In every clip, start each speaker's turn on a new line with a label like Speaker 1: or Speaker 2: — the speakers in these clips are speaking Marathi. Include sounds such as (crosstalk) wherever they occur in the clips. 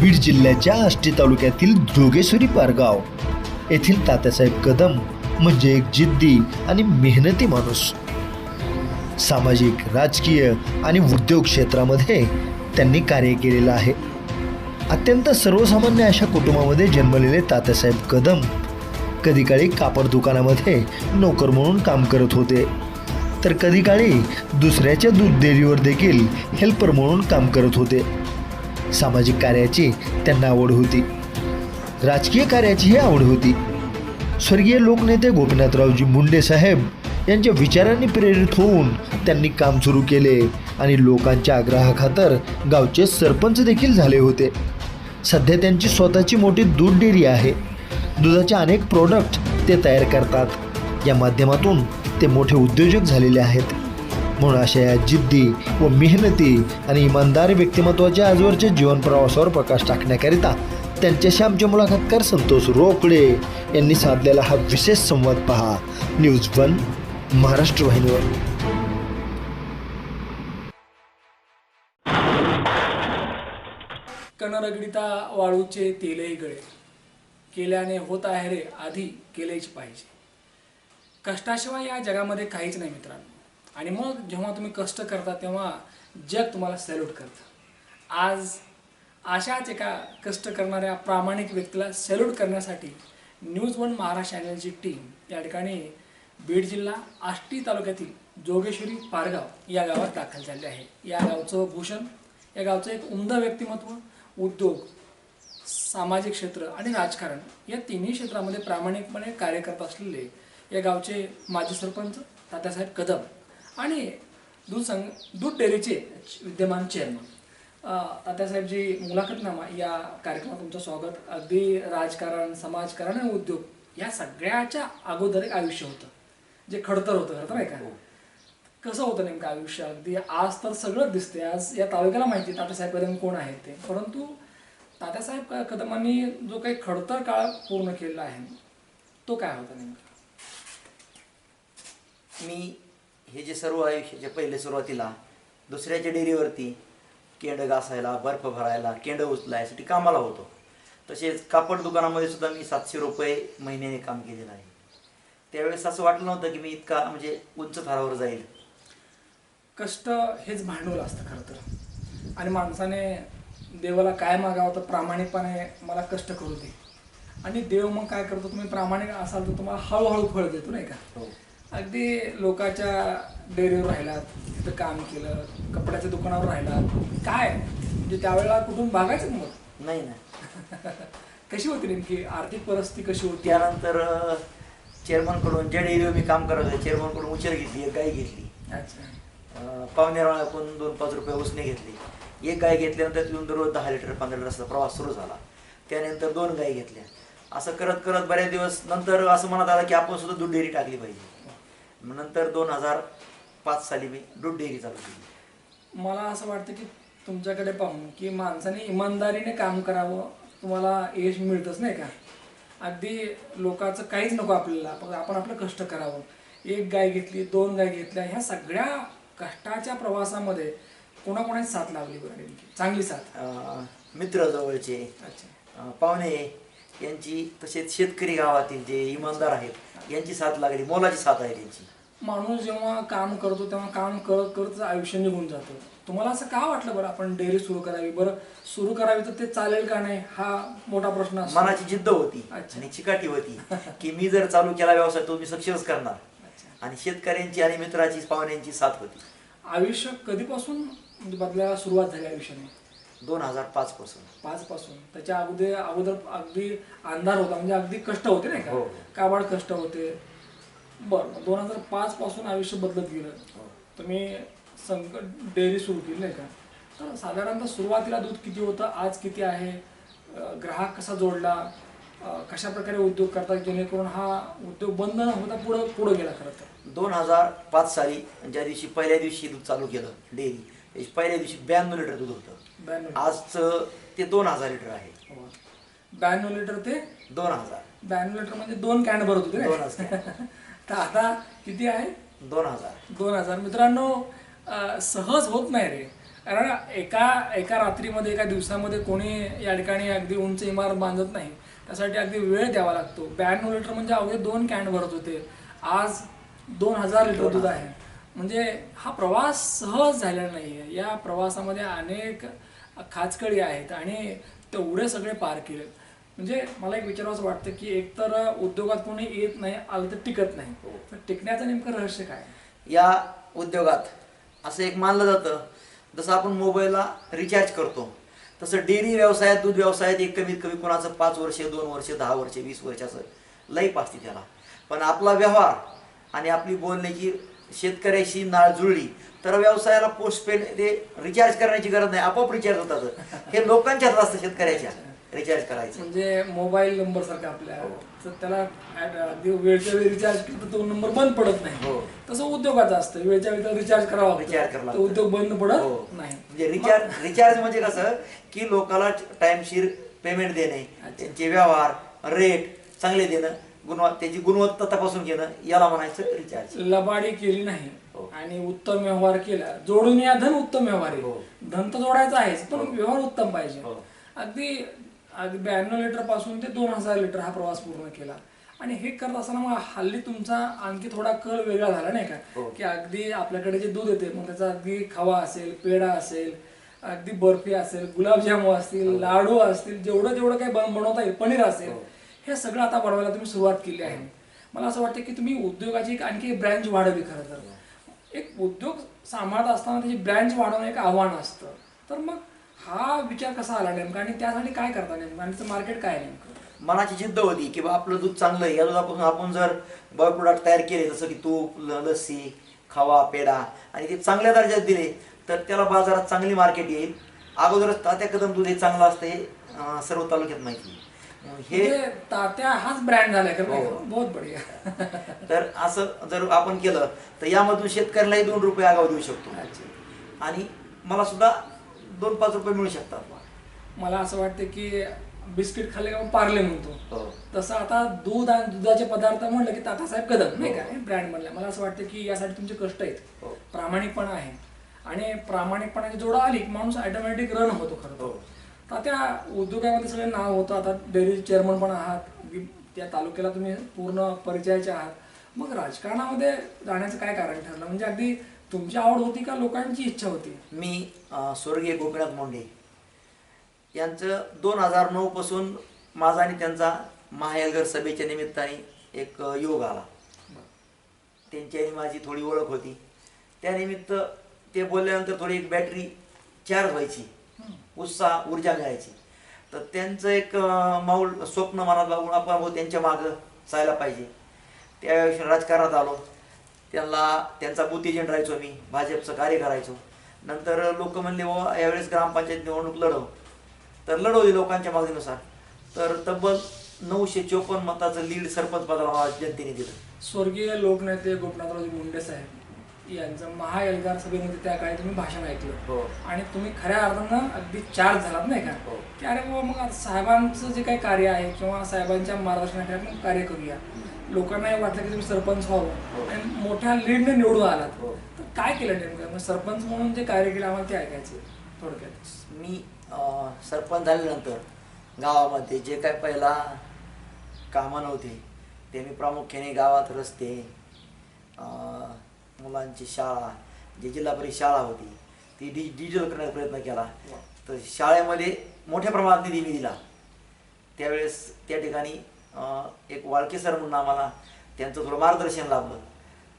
Speaker 1: बीड जिल्ह्याच्या आष्टी तालुक्यातील जोगेश्वरी पारगाव. येथील तात्यासाहेब कदम म्हणजे एक जिद्दी आणि मेहनती माणूस. सामाजिक राजकीय आणि उद्योग क्षेत्रामध्ये त्यांनी कार्य केलेलं आहे. अत्यंत सर्वसामान्य अशा कुटुंबामध्ये जन्मलेले तात्यासाहेब कदम कधी काळी कापड दुकानामध्ये नोकर म्हणून काम करत होते. तर कधी काळी दुसऱ्याच्या दूध डेअरीवर देखील हेल्पर म्हणून काम करत होते. सामाजिक कार्याची त्यांना आवड होती. राजकीय कार्याचीही आवड होती. स्वर्गीय लोकनेते गोपीनाथरावजी मुंडे साहेब यांच्या विचारांनी प्रेरित होऊन त्यांनी काम सुरू केले आणि लोकांच्या आग्रहाखातर गावचे सरपंच देखील झाले होते. सध्या त्यांची स्वतःची मोठी दूध डेअरी आहे. दुधाचे अनेक प्रोडक्ट ते तयार करतात. या माध्यमातून ते मोठे उद्योजक झालेले आहेत. म्हणून अशा या जिद्दी व मेहनती आणि इमानदार व्यक्तिमत्वाच्या आजवरच्या जीवन प्रवासावर प्रकाश टाकण्याकरिता त्यांच्याशी आमचे मुलाखतकार संतोष रोकडे यांनी साधलेला हा विशेष संवाद पहा. न्यूज वन महाराष्ट्र वाहिनीवर.
Speaker 2: कणरगडिता वाळूचे तेलही गळे. केल्याने होत आहे रे आधी केलेच पाहिजे. कष्टाशिवाय या जगामध्ये काहीच नाही मित्रांनो. आणि मग जेव्हा तुम्ही कष्ट करता तेव्हा जग तुम्हाला सॅल्यूट करतं. आज अशाच एका कष्ट करणाऱ्या प्रामाणिक व्यक्तीला सॅल्यूट करण्यासाठी न्यूज वन महाराष्ट्र चॅनलची टीम या ठिकाणी बीड जिल्हा आष्टी तालुक्यातील जोगेश्वरी पारगाव या गावात दाखल झाले आहे. या गावचं भूषण या गावचं एक उमदा व्यक्तिमत्व उद्योग सामाजिक क्षेत्र आणि राजकारण या तिन्ही क्षेत्रामध्ये प्रामाणिकपणे कार्य करत असलेले या गावचे माजी सरपंच तात्यासाहेब कदम आणि दूध संघ दूध डेअरीचे विद्यमान चेअरमन तात्यासाहेब जी मुलाखतनामा या कार्यक्रमात तुमचं स्वागत. अगदी राजकारण समाजकारण आणि उद्योग या सगळ्याच्या अगोदर एक आयुष्य होतं. जे खडतर होतं खरं तर नाही का? कसं होतं नेमकं आयुष्य? अगदी आज तर सगळं दिसते आज या तालुक्याला माहिती आहे तात्यासाहेब कदम कोण आहेत ते. परंतु तात्यासाहेब कदमांनी जो काही खडतर काळ पूर्ण केलेला आहे तो काय होता नेमका?
Speaker 3: मी हे जे सर्व आयुष्याच्या पहिले सुरुवातीला दुसऱ्याच्या डेअरीवरती केंड घासायला बर्फ भरायला केंड उचलायसाठी कामाला होतो. तसेच कापड दुकानामध्ये सुद्धा मी सातशे रुपये महिन्याने काम केलेलं आहे. त्यावेळेस असं वाटलं नव्हतं की मी इतका म्हणजे उंच थरावर जाईल.
Speaker 2: कष्ट हेच भांडवल असतं खरं तर. आणि माणसाने देवाला काय मागावं तर प्रामाणिकपणे मला कष्ट करू दे. आणि देव मग काय करतो तुम्ही प्रामाणिक असाल तर तुम्हाला हळूहळू फळ देतो नाही का?
Speaker 3: हो.
Speaker 2: अगदी लोकांच्या डेअरीवर राहिलात तिथं काम केलं कपड्याच्या दुकानावर राहिलात. काय? म्हणजे त्यावेळेला कुठून भागायचं मग?
Speaker 3: नाही ना (laughs)
Speaker 2: कशी होती नेमकी? आर्थिक परिस्थिती कशी होती?
Speaker 3: त्यानंतर चेअरमनकडून ज्या डेअरीवर मी काम करत होते चेअरमनकडून उचर घेतली एक गाय घेतली.
Speaker 2: अच्छा.
Speaker 3: अं, पावणेराळाकडून दोन पाच रुपये उसने घेतली. एक गाय घेतल्यानंतर तिथून दररोज दहा लिटर पंधरा लिटरचा प्रवास सुरू झाला. त्यानंतर दोन गाय घेतल्या. असं करत करत बऱ्याच दिवस नंतर असं म्हणत आलं की आपण सुद्धा दूध डेअरी टाकली पाहिजे. नंतर दोन हजार पाच साली मी दूध डेअरी चालू केली.
Speaker 2: मला असं वाटतं की तुमच्याकडे पाहून की माणसाने इमानदारीने काम करावं तुम्हाला यश मिळतच नाही का? अगदी लोकांचं काहीच नको आपल्याला पण आपण आपलं कष्ट करावं. एक गाय घेतली दोन गाय घेतल्या ह्या सगळ्या कष्टाच्या प्रवासामध्ये कोणाकोणाची साथ लावली बरं चांगली साथ.
Speaker 3: मित्र जवळचे
Speaker 2: अच्छा.
Speaker 3: पाहुणे यांची तसेच शेतकरी गावातील जे इमानदार आहेत यांची साथ लागली मोलाची साथ आहे त्यांची.
Speaker 2: माणूस जेव्हा काम करतो तेव्हा काम करत करत आयुष्य निघून जातं. तुम्हाला असं का वाटलं बरं आपण डेअरी सुरू करावी? बरं सुरू करावी तर ते चालेल का नाही? हा मोठा प्रश्न
Speaker 3: मनाची जिद्द होती
Speaker 2: अच्छा.
Speaker 3: आणि चिकाटी होती की मी जर चालू केला व्यवसाय तो मी सक्सेस करणार. आणि शेतकऱ्यांची आणि मित्राची पाहुण्यांची साथ होती.
Speaker 2: आयुष्य कधीपासून बदलायला सुरुवात झाली आयुष्याने?
Speaker 3: दोन हजार पाच पासून.
Speaker 2: पाच पासून. त्याच्या अगोदर अगोदर अगदी अंधार होता म्हणजे अगदी कष्ट होते नाही
Speaker 3: हो.
Speaker 2: का काबाड कष्ट होते. बरं दोन हजार पाच पासून आयुष्य बदलत गेलं.
Speaker 3: हो.
Speaker 2: तुम्ही संकट डेअरी सुरू केली नाही का? तर साधारणतः सुरुवातीला दूध किती होतं आज किती आहे? अं, ग्राहक कसा जोडला? अं, कशा प्रकारे उद्योग करतात जेणेकरून हा उद्योग बंद न होता पुढं पुढं गेला खरं तर?
Speaker 3: दोन हजार पाच साली ज्या दिवशी पहिल्या दिवशी दूध चालू केलं डेअरी पहिल्या दिवशी ब्याण्णव लिटर दूध होतं.
Speaker 2: ब्याण्णव
Speaker 3: आजचं ते दोन हजार लिटर आहे.
Speaker 2: हो. ब्याण्णव लिटर ते
Speaker 3: दोन हजार.
Speaker 2: ब्याण्णव लिटर म्हणजे दोन कॅन भरत होते
Speaker 3: दोन हजार. (laughs)
Speaker 2: तर आता किती आहे?
Speaker 3: दोन हजार.
Speaker 2: दोन हजार. मित्रांनो अं, सहज होत नाही रे. कारण एका एका रात्रीमध्ये एका दिवसामध्ये कोणी या ठिकाणी अगदी उंच इमारत बांधत नाही. त्यासाठी अगदी वेळ द्यावा लागतो. ब्याण्णव लिटर म्हणजे अवघे दोन कॅन भरत होते. आज दोन हजार लिटर दूध आहे. म्हणजे हा प्रवास सहज झालेला नाही आहे या प्रवासामध्ये अनेक खाचकळी आहेत आणि तेवढे सगळे पार केले म्हणजे मला एक विचारावंसं वाटतं की एकतर उद्योगात कोणी येत नाही आलं तर टिकत नाही. तर टिकण्याचं नेमकं रहस्य काय?
Speaker 3: या उद्योगात असं एक मानलं जातं. जसं आपण मोबाईलला रिचार्ज करतो तसं डेअरी व्यवसायात दूध व्यवसायात एक कमीत कमी कोणाचं पाच वर्षे दोन वर्षे दहा वर्षे वीस वर्षाचं लाईफ असते त्याला. पण आपला व्यवहार आणि आपली बोलण्याची शेतकऱ्याशी नाळ जुळली तर व्यवसायाला पोस्टपेड ते रिचार्ज करण्याची गरज नाही आपोआप रिचार्ज होतात. हे लोकांच्याच असतं शेतकऱ्याच्या रिचार्ज करायचं.
Speaker 2: म्हणजे मोबाईल नंबर सारखा आपल्या तर त्याला वेळच्या वेळी रिचार्ज केलं तर तो नंबर बंद पडत नाही.
Speaker 3: हो.
Speaker 2: तसं उद्योगाचं असतं वेळच्या वेळी रिचार्ज करावा
Speaker 3: Recharge करावं
Speaker 2: उद्योग बंद
Speaker 3: हो.
Speaker 2: पडत नाही.
Speaker 3: म्हणजे रिचार्ज रिचार्ज म्हणजे कसं की लोकांना टाइमशीर पेमेंट देणे त्यांचे व्यवहार रेट चांगले देणं. गुणव त्याची गुणवत्ता तपासून घेणं याला म्हणायचं रिचार्ज
Speaker 2: लबाडी केली नाही.
Speaker 3: हो.
Speaker 2: आणि उत्तम व्यवहार केला. जोडून या धन उत्तम व्यवहार आहे.
Speaker 3: हो.
Speaker 2: धन तर जोडायचा आहेच पण व्यवहार उत्तम पाहिजे.
Speaker 3: हो.
Speaker 2: अगदी अगदी ब्याण्णव लिटरपासून ते दोन हजार लिटर हा प्रवास पूर्ण केला. आणि हे करत असताना मग हल्ली तुमचा आणखी थोडा कल वेगळा झाला नाही
Speaker 3: हो.
Speaker 2: का की अगदी आपल्याकडे जे दूध येते मग त्याचा अगदी खवा असेल पेढा असेल अगदी बर्फी असेल गुलाबजामू असतील लाडू असतील जेवढं जेवढं काही बन- बनवता येईल पनीर असेल. हे. हे सगळं आता बनवायला तुम्ही सुरुवात केली आहे. मला असं वाटतं की तुम्ही उद्योगाची एक आणखी ब्रँच वाढवली खरं तर. एक उद्योग सांभाळत असताना त्याची ब्रँच वाढवणं एक आव्हान असतं. तर मग हा विचार कसा आला नेमका आणि त्यासाठी काय करता नेमकं आणि मार्केट काय आहे नेमकं?
Speaker 3: मनाची जिद्द होती की बा आपलं दूध चांगलं आहे. या दुधापासून आपण जर बाय प्रोडक्ट तयार केले जसं की तूप ल- लस्सी खवा पेढा आणि ते चांगल्या दर्जात दिले तर त्याला बाजारात चांगली मार्केट येईल. अगोदरच तात्या कदम दूध हे चांगलं असतं हे सर्व तालुक्यात माहिती आहे. हे
Speaker 2: म्हणजे तात्या हाच ब्रँड झालाय नाही
Speaker 3: हो.
Speaker 2: का? बहुत बढिया
Speaker 3: तर असं जर आपण केलं तर यामधून शेतकऱ्यालाही दोन रुपये आगाव देऊ शकतो आणि मला सुद्धा दोन पाच रुपये मिळू शकतात
Speaker 2: मला असं वाटतं की बिस्किट खाल्ले का पार्ले म्हणतो
Speaker 3: हो.
Speaker 2: तसं आता दूध आणि दुधाचे पदार्थ म्हणलं की तातासाहेब कदम नाही का ब्रँड म्हणलं मला असं वाटतं की यासाठी तुमचे कष्ट आहेत
Speaker 3: हो.
Speaker 2: प्रामाणिकपणा आहे आणि प्रामाणिकपणाची जोड आली की माणूस ऑटोमॅटिक रन होतो खरं.
Speaker 3: हो.
Speaker 2: त्या उद्योगामध्ये सगळे नाव होतं? आता डेअरी चेअरमन पण आहात त्या तालुक्याला तुम्ही पूर्ण परिचयाचे आहात. मग राजकारणामध्ये जाण्याचं काय कारण ठरलं? म्हणजे अगदी तुमची आवड होती का लोकांची इच्छा होती?
Speaker 3: मी स्वर्गीय गोपीनाथ मुंडे. यांचं दोन हजार नऊ पासून माझा आणि त्यांचा महायलगर सभेच्या निमित्ताने एक योग आला. त्यांची आणि माझी थोडी ओळख होती. त्यानिमित्त ते बोलल्यानंतर थोडी एक बॅटरी चार्ज व्हायची. उत्साह ऊर्जा घ्यायची. तर त्यांचं एक माऊल स्वप्न मनात लागून आपण भाऊ त्यांच्या मागं जायला पाहिजे. त्यावेळेस राजकारणात आलो. त्यांना त्यांचा बुद्धिजन एजंट राहायचो मी भाजपचं कार्य करायचो. नंतर लोक म्हणले व यावेळेस ग्रामपंचायत निवडणूक लढव. तर लढवली लोकांच्या मागणीनुसार. तर तब्बल नऊशे चोपन्न मताचं लीड सरपंच पदाला जनतेने दिलं.
Speaker 2: स्वर्गीय लोकनेते गोपनाथरावजी मुंडे साहेब. यांचं महाएल्गार सभेमध्ये त्या काळी तुम्ही भाषण ऐकलं.
Speaker 3: हो.
Speaker 2: आणि तुम्ही खऱ्या अर्थानं अगदी चार्ज झालात नाही का?
Speaker 3: हो.
Speaker 2: की अरे बाबा मग साहेबांचं जे काही कार्य आहे किंवा साहेबांच्या मार्गदर्शनाखाली आपण कार्य करूया. लोकांनाही वाटलं की तुम्ही सरपंच
Speaker 3: हो.
Speaker 2: व्हावं आणि मोठ्या लीडने निवडून आलात.
Speaker 3: हो.
Speaker 2: तर काय केलं नेमकं? मग सरपंच म्हणून जे कार्य केलं आम्हाला ते ऐकायचं थोडक्यात.
Speaker 3: मी सरपंच झाल्यानंतर गावामध्ये जे काय पहिला कामं नव्हते ते मी प्रामुख्याने गावात रस्ते मुलांची शाळा जी जिल्हा परिषद शाळा होती ती डि डिजिटल करण्याचा प्रयत्न केला. तर शाळेमध्ये मोठ्या प्रमाणात निधी मी दिला. त्यावेळेस त्या ठिकाणी एक वाळके सर म्हणून आम्हाला त्यांचं थोडं मार्गदर्शन लाभलं.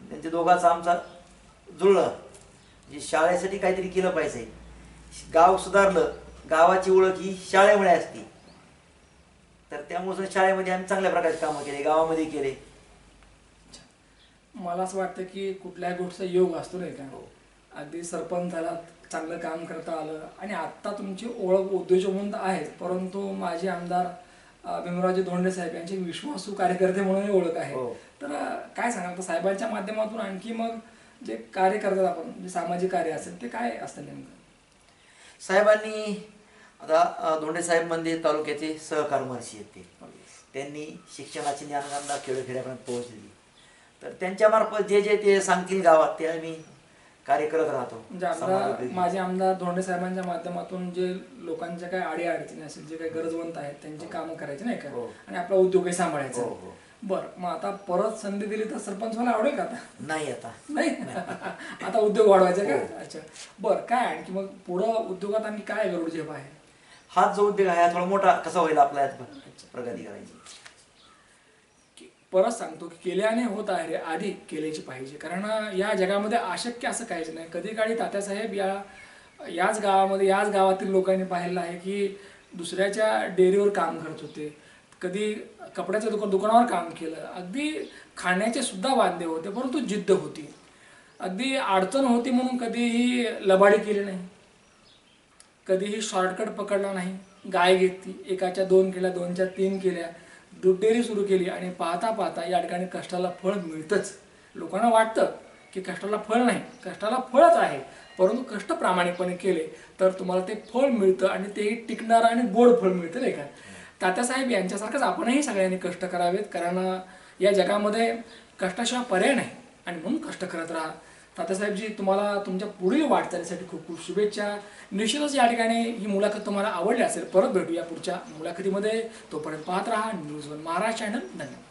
Speaker 3: त्यांच्या दोघांचं आमचा जुळलं. जे शाळेसाठी काहीतरी केलं पाहिजे. गाव सुधारलं. गावाची ओळख ही शाळेमुळे असते. तर त्यामुळे शाळेमध्ये आम्ही चांगल्या प्रकारचे कामं केले गावामध्ये केले.
Speaker 2: मला असं वाटतं की कुठल्याही गोष्टीचा योग असतो नाही का?
Speaker 3: हो.
Speaker 2: अगदी सरपंच झाला चांगलं काम करता आलं. आणि आत्ता तुमची ओळख उद्योजक म्हणून तर आहेच परंतु माजी आमदार अं, भीमरावजी धोंडे साहेब यांचे विश्वासू कार्यकर्ते म्हणूनही ओळख आहे.
Speaker 3: हो.
Speaker 2: तर काय सांगाल? तर साहेबांच्या माध्यमातून आणखी मग जे कार्य करतात आपण जे सामाजिक कार्य असेल ते काय असतं नेमकं?
Speaker 3: साहेबांनी आता धोंडे साहेब म्हणजे तालुक्याचे सहकार महर्षी आहेत ते. त्यांनी शिक्षणाची ज्ञानगंधा खेडोखेड्यापर्यंत पोहोचली तर त्यांच्यामार्फत जे जे ते सांगतील गावात ते आम्ही कार्य करत राहतो.
Speaker 2: म्हणजे आमदार
Speaker 3: समाजोपयोगी.
Speaker 2: माझे आमदार धोंडे साहेबांच्या माध्यमातून जे लोकांच्या काही अडी अडचणी असेल जे काही गरजवंत आहेत त्यांची कामं करायची नाही का?
Speaker 3: हो.
Speaker 2: आणि आपला उद्योगही सांभाळायचा.
Speaker 3: हो, हो.
Speaker 2: बरं मग आता परत संधी दिली तर सरपंच व्हायला आवडेल का आता?
Speaker 3: नाही आता.
Speaker 2: नाही? (laughs) आता उद्योग वाढवायचा
Speaker 3: हो.
Speaker 2: का अच्छा. बरं काय आणखी मग पुढं उद्योगात आणखी काय गरुड झेप आहे?
Speaker 3: हाच जो उद्योग आहे हा थोडा मोठा कसा होईल आपला यात प्रगती करायची.
Speaker 2: परत सांगतो की केल्याने होत आहे रे आधी केल्याची पाहिजे. कारण या जगामध्ये अशक्य असं काहीच नाही. कधी काळी तात्यासाहेब या याच गावामध्ये याच गावातील लोकांनी पाहिलं आहे की दुसऱ्याच्या डेअरीवर काम करत होते. कधी कपड्याच्या दुकान दुकानावर काम केलं. अगदी खाण्याचे सुद्धा वाद्य होते परंतु जिद्द होती. अगदी अडचण होती म्हणून कधीही लबाडी केली नाही. कधीही शॉर्टकट पकडला नाही. गाय घेतली. एकाच्या दोन केल्या दोनच्या तीन केल्या. दूध डेअरी सुरू केली आणि पाहता पाहता या ठिकाणी कष्टाला फळ मिळतंच. लोकांना वाटतं की कष्टाला फळ नाही कष्टाला फळच आहे. परंतु कष्ट प्रामाणिकपणे केले तर तुम्हाला ते फळ मिळतं आणि तेही टिकणारं आणि गोड फळ मिळतं नाही का? तात्यासाहेब यांच्यासारखंच आपणही सगळ्यांनी कष्ट करावेत कारण या जगामध्ये कष्टाशिवाय पर्याय नाही. आणि म्हणून कष्ट करत राहा. तात्यासाहेबजी तुम्हाला तुमच्या पुढील वाटचालीसाठी खूप खूप शुभेच्छा. निश्चितच या ठिकाणी ही मुलाखत तुम्हाला आवडली असेल परत भेटूया पुढच्या मुलाखतीमध्ये. तोपर्यंत पाहत राहा न्यूज वन महाराष्ट्र चॅनल धन्यवाद.